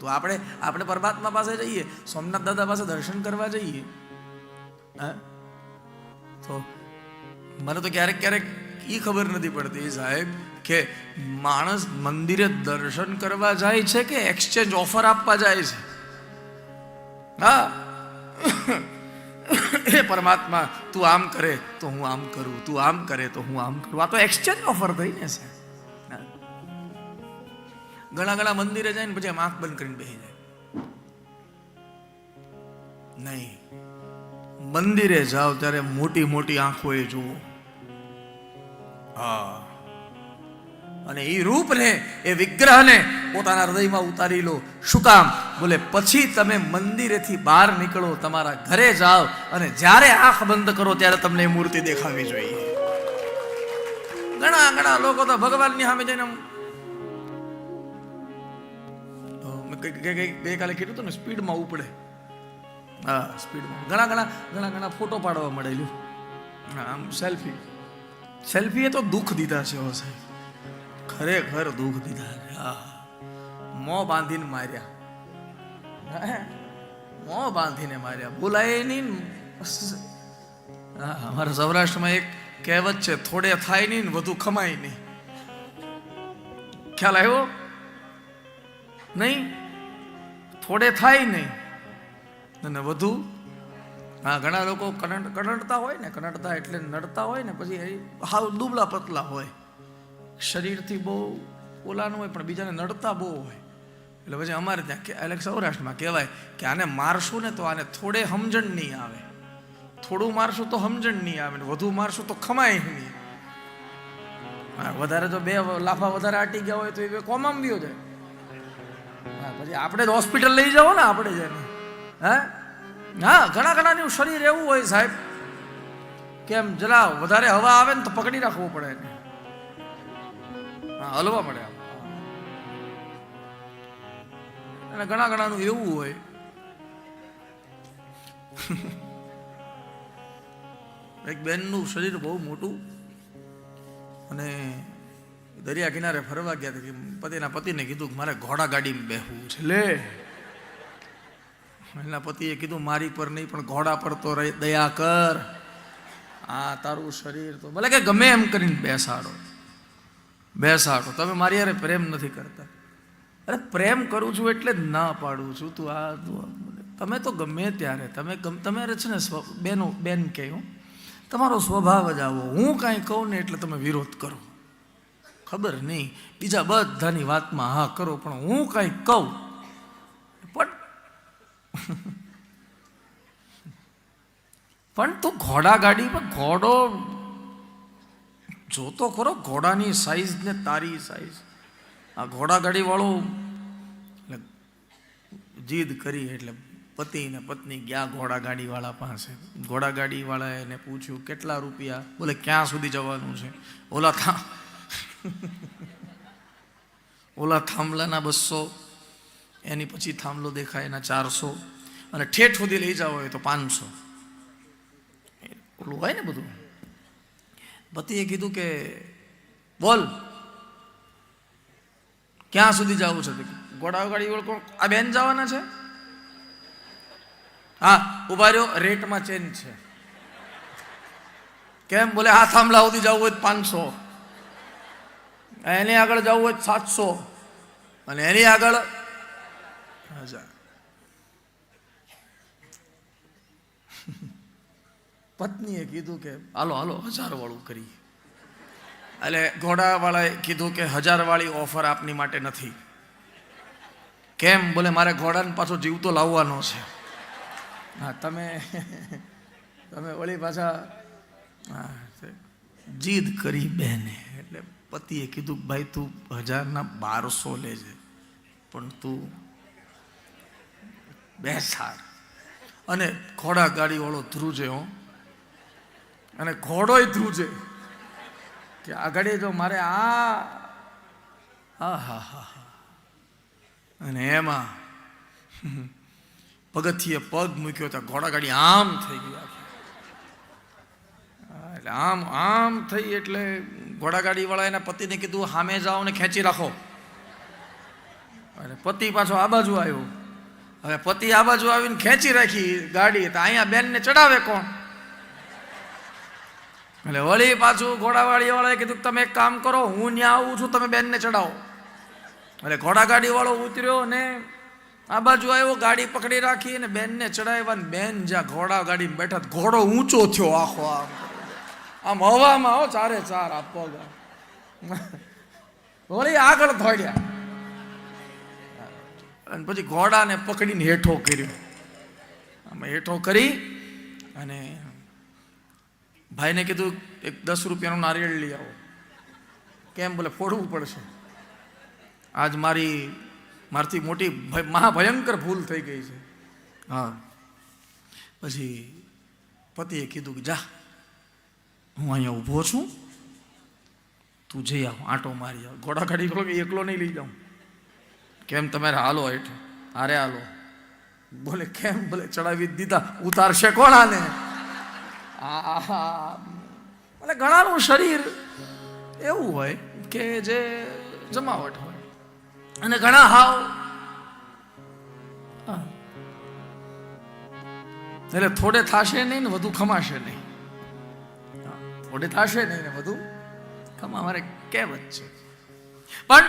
હતું આપણે આપણે પરમાત્મા પાસે જઈએ, સોમનાથ દાદા પાસે દર્શન કરવા જઈએ. હા? તો મને તો ક્યારેક ક્યારેક એ ખબર નથી પડતી સાહેબ કે માણસ મંદિરે દર્શન કરવા જાય છે કે એક્સચેન્જ ઓફર આપવા જાય છે? હા? હે પરમાત્મા, તું આમ કરે તો હું આમ કરું, તું આમ કરે તો હું આમ કરું. આ તો એક્સચેન્જ ઓફર થઈ ને છે. હા. ઘણા ઘણા મંદિરે જાય ને પછી આંખ બંધ કરીને બેસી જાય. નહીં. મંદિરે જાઓ ત્યારે મોટી મોટી આંખો એ જુઓ. હા. અને એ રૂપને એ વિગ્રહને પોતાના હૃદયમાં ઉતારી લો. શું કામ? બોલે, પછી તમે મંદિરેથી બહાર નીકળો, તમારા ઘરે જાઓ અને જ્યારે આંખ બંધ કરો ત્યારે તમને એ મૂર્તિ દેખાવી જોઈએ. ઘણા ઘણા લોકો તો ભગવાનની સામે જઈને ગઈકાલે કીધું હતું ને, સ્પીડમાં ઉપડે. હા, સ્પીડમાં. ઘણા ઘણા ઘણા ઘણા ફોટો પાડવા મળેલું. આમ સેલ્ફી સેલ્ફી એ તો દુઃખ દીધા છે હો સાહેબ. ખરેખર દુઃખ દીધા છે. હા. મોં બાંધીને માર્યા? મોં બાંધીને માર્યા. બોલાય નહીં. હા, અમારા સૌરાષ્ટ્રમાં એક કહેવત છે, થોડે થાય નહીં ને વધુ ખમાય નહીં. ખ્યાલ આવ્યો? નહીં? થોડે થાય નહીં. અને વધુ, હા, ઘણા લોકો કનડ કનડતા હોય ને કનડતા એટલે નડતા હોય ને, પછી હાવ દુબળા પતલા હોય. શરીરથી બહુ ઓલાનું હોય, પણ બીજાને નડતા બહુ હોય. એટલે પછી અમારે ત્યાં એટલે સૌરાષ્ટ્રમાં કહેવાય કે આને મારશું ને તો આને થોડે સમજણ નહીં આવે. થોડું મારશું તો સમજણ નહીં આવે ને, વધુ મારશું તો ખમાય નહીં. વધારે તો બે લાફા વધારે આટી ગયા હોય તો એ કોમામ બી જાય. પછી આપણે જ હોસ્પિટલ લઈ જાઓ ને આપણે જ એને. હે? હા, ઘણા ઘણાનું શરીર એવું હોય સાહેબ કેમ જરા વધારે હવા આવે ને તો પકડી રાખવું પડે એને. હા, હલવા પડે અને ઘણા ઘણાનું એવું હોય. એક બેનનું શરીર બહુ મોટું અને દરિયા કિનારે ફરવા ગયા હતા કે પતિના પતિને કીધું કે મારે ઘોડા ગાડીમાં બેહવું છે. લે એના પતિએ કીધું મારી પર નહીં પણ ઘોડા પર તો દયા કર. આ તારું શરીર તો ભલે કે ગમે એમ કરીને બેસાડો. બેસાડો. તમે મારી યારે પ્રેમ નથી કરતા. અરે પ્રેમ કરું છું એટલે જ ના પાડું છું. તું આ તું. તમે તો ગમે ત્યારે તમે તમે છે ને બેનો બેન કહ્યું તમારો સ્વભાવ જ આવો. હું કાંઈ કહું ને એટલે તમે વિરોધ કરો. ખબર નહીં. બીજા બધાની વાતમાં હા કરો, પણ હું કાંઈ કહું. પણ પણ તું ઘોડા ગાડીમાં ઘોડો જોતો ખરો, ઘોડાની સાઈઝ ને તારી સાઈઝ આ ઘોડા ગાડી વાળો જીદ કરી એટલે પતિ ને પત્ની ગયા ઘોડા ગાડી વાળા પાસે. ઘોડા ગાડી વાળાએ એને પૂછ્યું, કેટલા રૂપિયા? બોલે, ક્યાં સુધી જવાનું છે? ઓલા થા ઓલા થાંભલાના બસો, એની પછી થાંભલો દેખાય એના ચારસો, અને ઠેઠ સુધી લઈ જાવ હોય તો પાંચસો. ઓલું હોય ને બધું? પતિએ કીધું કે, બોલ, ક્યાં સુધી જવું છે? ઘોડા ગાડી કોણ આ બેન જવાના છે? હા ઊભા રહ્યો, રેટમાં ચેન્જ છે. કેમ? બોલે, હા, થાંભલા સુધી જવું હોય પાંચસો. એની આગળ જવું હોય સાતસો. અને એની આગળ હજાર. પત્નીએ કીધું કે, હાલો હાલો હજાર વાળું કરીએ એટલે ઘોડાવાળાએ કીધું કે હજાર વાળી ઓફર આપની માટે નથી. કેમ? બોલે, મારે ઘોડાને પાછો જીવતો લાવવાનો છે. હા, તમે તમે વળી પાછા, હા, જીદ કરી બેને. પતિએ કીધું, ભાઈ, તું હજારના બારસો લેજે, પણ તું બેસાડ. અને ઘોડા ગાડીવાળો ધ્રુજે, હો. અને ઘોડોય ધ્રુજે કે આ ગાડી જો, મારે આ હા હા હા અને એમાં પગથિયે પગ મૂક્યો તો ઘોડા ગાડી આમ થઈ ગઈ આખી. આમ આમ થઈ એટલે ઘોડા ગાડી વાળા એના પતિને કીધું સામે જાઓ ને ખેંચી રાખો. અને પતિ પાછો આ બાજુ આવ્યો. હવે પતિ આ બાજુ આવીને ખેંચી રાખી ગાડી, તો અહીંયા બેનને ચડાવે કોણ? એટલે વળી પાછું ઘોડાવાળી વાળાએ કીધું તમે એક કામ કરો, હું ત્યાં આવું છું, તમે બેનને ચડાવો. એટલે ઘોડાગાડી વાળો ઉતર્યો ને આ બાજુ આવ્યો, ગાડી પકડી રાખી અને બેનને ચડાવ્યા ને બેન જ્યાં ઘોડા ગાડી બેઠા ઘોડો ઊંચો થયો આખો આમ. આમ હવામાં હો, ચારે ચાર આ પગ. વળી આગળ દોડ્યા. અને પછી ઘોડાને પકડીને હેઠો કર્યો. આમ હેઠો કરી અને ભાઈને કીધું, એક દસ રૂપિયાનું નારિયેળ લઈ આવો. કેમ બોલે, ફોડવું પડશે. આજ મારી, મારથી મોટી ભય- મહાભયંકર ભૂલ થઈ ગઈ છે. હા. પછી પતિએ કીધું કે, જા. હું અહીંયા ઊભો છું. તું જઈ આવ, આંટો મારી આવ. ઘોડા ગાડી ખોલો કે એકલો નહીં લઈ જાઉં. કેમ તમારે હાલો હેઠ? હારે હાલો. બોલે, કેમ? બોલે, ચડાવી દીધા. ઉતારશે કોણ આને? એટલે ઘણાનું શરીર એવું હોય કે જે જમાવટ હોય. અને ઘણા હાવ. એટલે થોડે થાશે નહીં ને વધુ ખમાશે નહીં. થશે થાશે નહીં ને બધું? કમ અમારે કહેવત છે. પણ